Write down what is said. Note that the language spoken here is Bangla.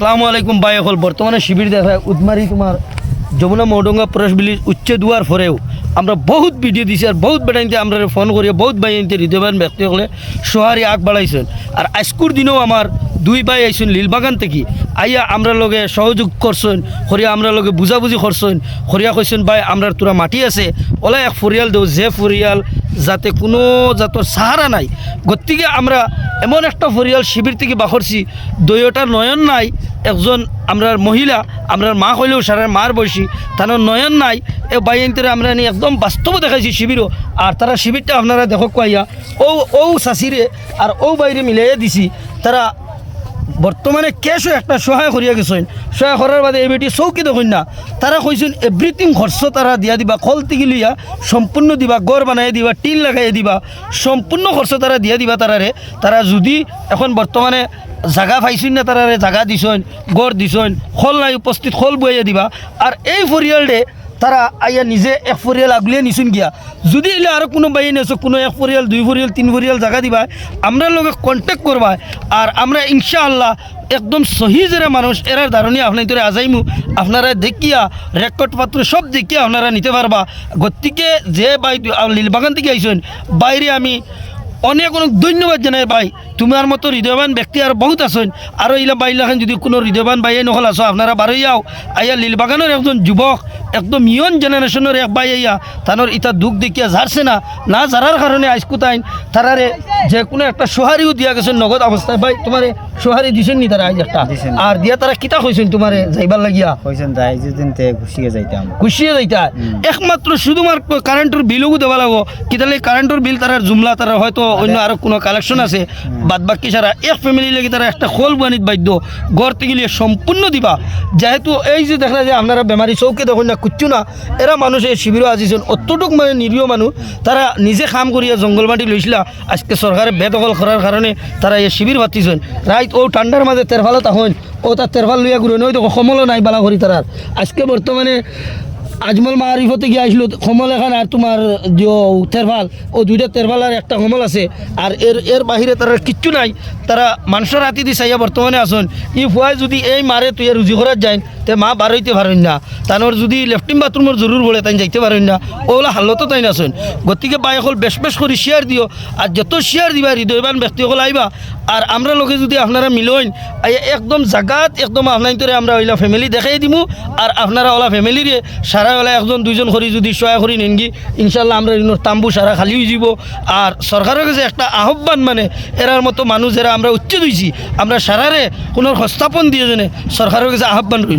আসসালামু আলাইকুম ভাই হল বর্তমানে শিবির দেখা উদমারি তোমার যমুনা মৌডঙ্গা প্রবেশ বিলি উচ্চ দুয়ার পরেও আমরা বহুত ভিডিও দিছি আর বহুত বেটাইতে আমরা ফোন করি, বহুত ভাই আনতে হৃদয়বান ব্যক্তিসকলে সহারি আগ বাড়াইছেন। আর আজকুর দিনেও আমার দুই ভাই আইসুন লীলবাগান থেকে। আইয়া আমরা লগে সহযোগ করছেন, হরিয়া আমরা লগে বুঝাবুঝি করছেন। হরিয়া কইছেন, ভাই আমরা তোরা মাটি আছে। ওলা এক ফরিয়াল দেও, যে ফরিয়াল যাতে কোনো জাতর সাহারা নাই। গতিকে আমরা এমন একটা পরিয়াল শিবির থেকে বাখরছি, দৈয়টার নয়ন নাই, একজন আমরার মহিলা, আমরার মা হইলেও সারা মার বয়সী তার নয়ন নাই, এ বাইনতে আমরা নিয়ে একদম বাস্তব দেখাইছি শিবিরও। আর তারা শিবিরটা আপনারা দেখো কইয়া ও ও শাশিরে আর ও বাইরে মিলাইয়া দিছি, তারা বর্তমানে কেশও একটা সহায় করিয়া গেছেন। সহায় করার বাদে এই বেটি চৌকি দেখুন না তারা কইছেন এভরিথিং খরচ তারা দিয়া দিবা থেকে লইয়া সম্পূর্ণ দিবা, গড় বানাই দিবা, টিন লাগাই দিবা, সম্পূর্ণ খরচ তারা দিয়া দিবা তারারে। তারা যদি এখন বর্তমানে জাগা পাইছেন না তারারে, জাগা দিছেন, গড় দিছেন, খল নাই, উপস্থিত খল বইয়া দিবা। আর এই ফরিয়ালডে তারা আইয়া নিজে এক ফরিয়াল আগলিয়ে নিছুন গিয়া। যদি এলে আরও কোনো বাইন আছে, কোনো এক ফরিয়াল দুই ফরিয়াল তিন ফরিয়াল জায়গা দিবা, আমরা লগে কন্ট্যাক্ট করবা আর আমরা ইনশাআল্লাহ একদম সহি যেরা মানুষ এরার ধারণী আপনার আজাইমু। আপনারা দেখিয়া রেকর্ড পাত্র সব দেখিয়া আপনারা নিতে পারবা গতিকে যে বাই লীলবাগান থেকে আইসেন বাইরে আমি অনেক অনেক ধন্যবাদ জানাই ভাই। তোমার মতো হৃদয়বান ব্যক্তি আর বহুত আছেন। আর ইলা বাইলাখান যদি কোনো হৃদয়বান বাইয়ে নহল আছো, আপনারা বারোই আও আইয়া লীলবাগানের একজন যুবক একদম ইয়ন জেনারেশনের এক বাই আইয়া তানোর ইটা দুঃখ দেখিয়া ঝাড়ছে না না ঝাড়ার কারণে আইসকুতাইন তারারে যে কোনো একটা সোহারিও দিয়া গেছেন নগদ অবস্থায়। ভাই তোমারে সোহারি দিছেন নি তারা আজ একটা আর দিয়া তারা কিতা কইছেন তোমারে যাইবার লাগিয়া? কইছেন যাই যেদিন তে ঘুষিয়ে যাইতাম। গুছিয়ে যাইতা। একমাত্র শুধুমাত্র কারেন্টের বিলও দেওয়া লাগবো কিতালে কারেন্টের বিল তারা জুমলা তারা হয়তো অন্য আরও কোনো কালেকশন আছে। বাদ বাকি সারা এক ফ্যামিলি লাগি তারা একটা খোল বানিত বাধ্য। থেকে লিয়ে সম্পূর্ণ দিবা। যেহেতু এই যে দেখা যে আপনারা বেমারি চৌকে দেখুন না কুচ্ছু না এরা মানুষ এই শিবিরও আজিছেন অতটুক মানে নিরীহ মানুষ। তারা নিজে কাম করিয়া জঙ্গল মাটি লইছিলা আজকে সরকারে বেদখল করার কারণে তারা এই শিবির পাতিছেন। রাইত ও ঠান্ডার মাঝে তেরফালত আহন ও তার তেরফাল লইয়া ঘুরে নয় তো সমলও নাই বালা করি তারার আজকে বর্তমানে আজমল মারিফতে গিয়ে আসলো কমল এখান আর তোমার যে তেরফাল ও দুইটা তেরফাল আর একটা কমল আছে। আর এর এর বাহিরে তারা কিচ্ছু নাই। তারা মানুষের রাতি দি চাইয়া বর্তমানে আসুন ই ফুয়াই যদি এই মারে তুই রুজি করার যাই তে মা বার হইতে পারেন না। তানোর যদি লেফটিন বাথরুমের জরুর বলে তাই যাইতে পারেন না। ওগুলা হালতো তাই নাচুন গতিকে বাই অকল বেশ বেশ করে শেয়ার দিও। আর যত শেয়ার দিবা, হৃদয়বান ব্যক্তিসকল আইবা আর আমরা লোকে যদি আপনারা মিলইন একদম জাগাত, একদম আপনার তোরে আমরা ওইলা ফ্যামিলি দেখাই দিমু। আর আপনারা ওলা ফ্যামিলিরে সারা ওলা একজন, দুইজন করি যদি সহায় করি নেনগি, ইনশাল্লাহ আমরা তাম্বু সারা খালি হয়ে যাব। আর সরকারের কাছে একটা আহ্বান মানে এরার মতো মানুষ যারা আমরা উচ্চ দিয়েছি আমরা সারারে কোনো হস্তাপন দিয়ে জেনে সরকারের কাছে আহ্বান রইল